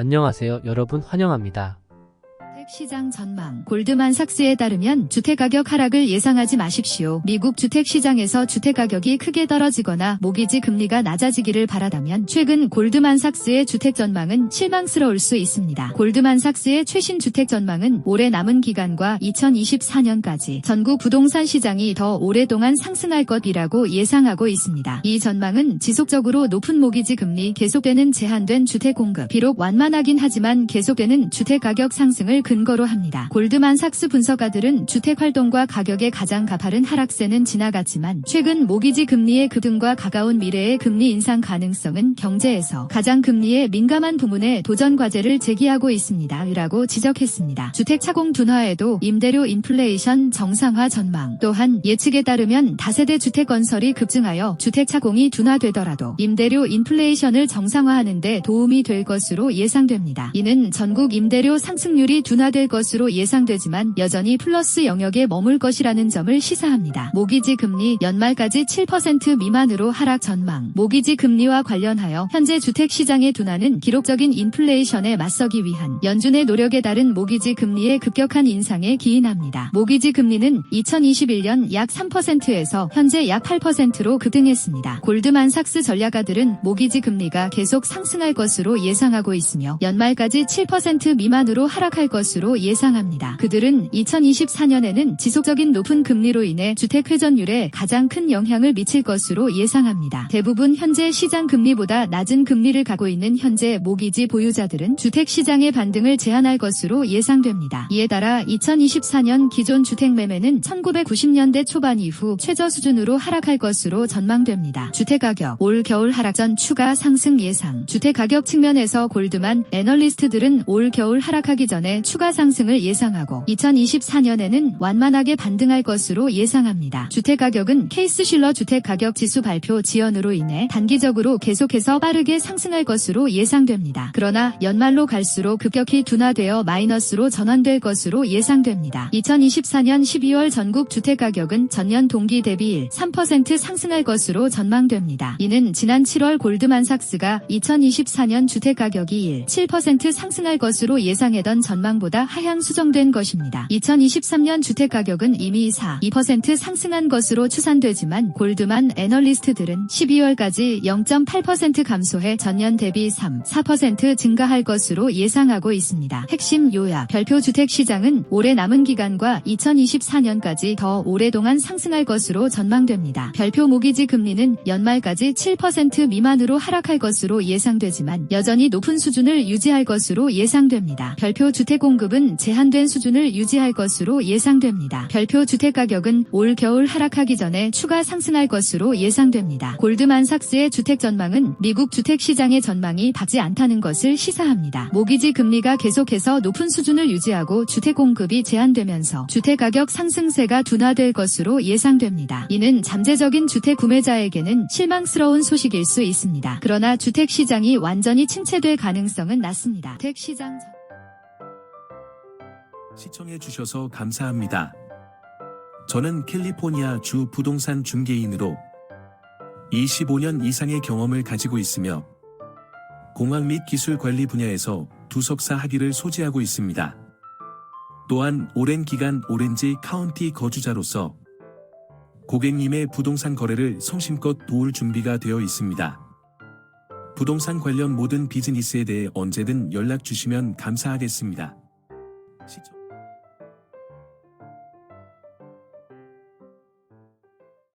안녕하세요. 여러분 환영합니다. 주택시장 전망. 골드만삭스에 따르면 주택가격 하락을 예상하지 마십시오. 미국 주택시장에서 주택가격이 크게 떨어지거나 모기지 금리가 낮아지기를 바라다면 최근 골드만삭스의 주택 전망은 실망스러울 수 있습니다. 골드만삭스의 최신 주택 전망은 올해 남은 기간과 2024년까지 전국 부동산 시장이 더 오랫동안 상승할 것이라고 예상하고 있습니다. 이 전망은 지속적으로 높은 모기지 금리, 계속되는 제한된 주택 공급, 비록 완만하긴 하지만 계속되는 주택 가격 상승을 근 거로 합니다. 골드만 삭스 분석가들은 주택 활동과 가격의 가장 가파른 하락세는 지나갔지만 최근 모기지 금리의 급등과 가까운 미래의 금리 인상 가능성은 경제에서 가장 금리에 민감한 부문에 도전 과제를 제기하고 있습니다. 라고 지적했습니다. 주택 차공 둔화에도 임대료 인플레이션 정상화 전망 또한 예측에 따르면 다세대 주택 건설이 급증하여 주택 차공이 둔화되더라도 임대료 인플레이션을 정상화하는 데 도움이 될 것으로 예상됩니다. 이는 전국 임대료 상승률이 둔화 될 것으로 예상되지만 여전히 플러스 영역에 머물 것이라는 점을 시사합니다. 모기지 금리 연말까지 7% 미만으로 하락 전망. 모기지 금리와 관련하여 현재 주택 시장의 둔화는 기록적인 인플레이션에 맞서기 위한 연준의 노력에 따른 모기지 금리의 급격한 인상에 기인합니다. 모기지 금리는 2021년 약 3%에서 현재 약 8%로 급등했습니다. 골드만삭스 전략가들은 모기지 금리가 계속 상승할 것으로 예상하고 있으며 연말까지 7% 미만으로 하락할 것으로 예상합니다. 그들은 2024년에는 지속적인 높은 금리로 인해 주택 회전율에 가장 큰 영향을 미칠 것으로 예상합니다. 대부분 현재 시장 금리보다 낮은 금리를 가고 있는 현재 모기지 보유자들은 주택 시장의 반등을 제한할 것으로 예상됩니다. 이에 따라 2024년 기존 주택 매매는 1990년대 초반 이후 최저 수준으로 하락할 것으로 전망됩니다. 주택 가격 올 겨울 하락 전 추가 상승 예상. 주택 가격 측면에서 골드만 애널리스트들은 올 겨울 하락하기 전에 추가 상승을 예상하고 2024년에는 완만하게 반등할 것으로 예상합니다. 주택 가격은 케이스 실러 주택 가격 지수 발표 지연으로 인해 단기적으로 계속해서 빠르게 상승할 것으로 예상됩니다. 그러나 연말로 갈수록 급격히 둔화되어 마이너스로 전환될 것으로 예상됩니다. 2024년 12월 전국 주택 가격은 전년 동기 대비 3% 상승할 것으로 전망됩니다. 이는 지난 7월 골드만삭스가 2024년 주택 가격이 1.7% 상승할 것으로 예상했던 전망보다 하향 수정된 것입니다. 2023년 주택 가격은 이미 4, 2% 상승한 것으로 추산되지만 골드만 애널리스트들은 12월까지 0.8% 감소해 전년 대비 3, 4% 증가할 것으로 예상하고 있습니다. 핵심 요약 별표 주택 시장은 올해 남은 기간과 2024년까지 더 오랫동안 상승할 것으로 전망됩니다. 별표 모기지 금리는 연말까지 7% 미만으로 하락할 것으로 예상되지만 여전히 높은 수준을 유지할 것으로 예상됩니다. 별표 주택 공급 은 제한된 수준을 유지할 것으로 예상됩니다. 별표 주택 가격은 올 겨울 하락하기 전에 추가 상승할 것으로 예상됩니다. 골드만삭스의 주택 전망은 미국 주택 시장의 전망이 밝지 않다는 것을 시사합니다. 모기지 금리가 계속해서 높은 수준을 유지하고 주택 공급이 제한되면서 주택 가격 상승세가 둔화될 것으로 예상됩니다. 이는 잠재적인 주택 구매자에게는 실망스러운 소식일 수 있습니다. 그러나 주택 시장이 완전히 침체될 가능성은 낮습니다. 주택 시장 전- 시청해 주셔서 감사합니다. 저는 캘리포니아 주 부동산 중개인으로 25년 이상의 경험을 가지고 있으며 공학 및 기술 관리 분야에서 두석사 학위를 소지하고 있습니다. 또한 오랜 기간 오렌지 카운티 거주자로서 고객님의 부동산 거래를 성심껏 도울 준비가 되어 있습니다. 부동산 관련 모든 비즈니스에 대해 언제든 연락 주시면 감사하겠습니다. 시청-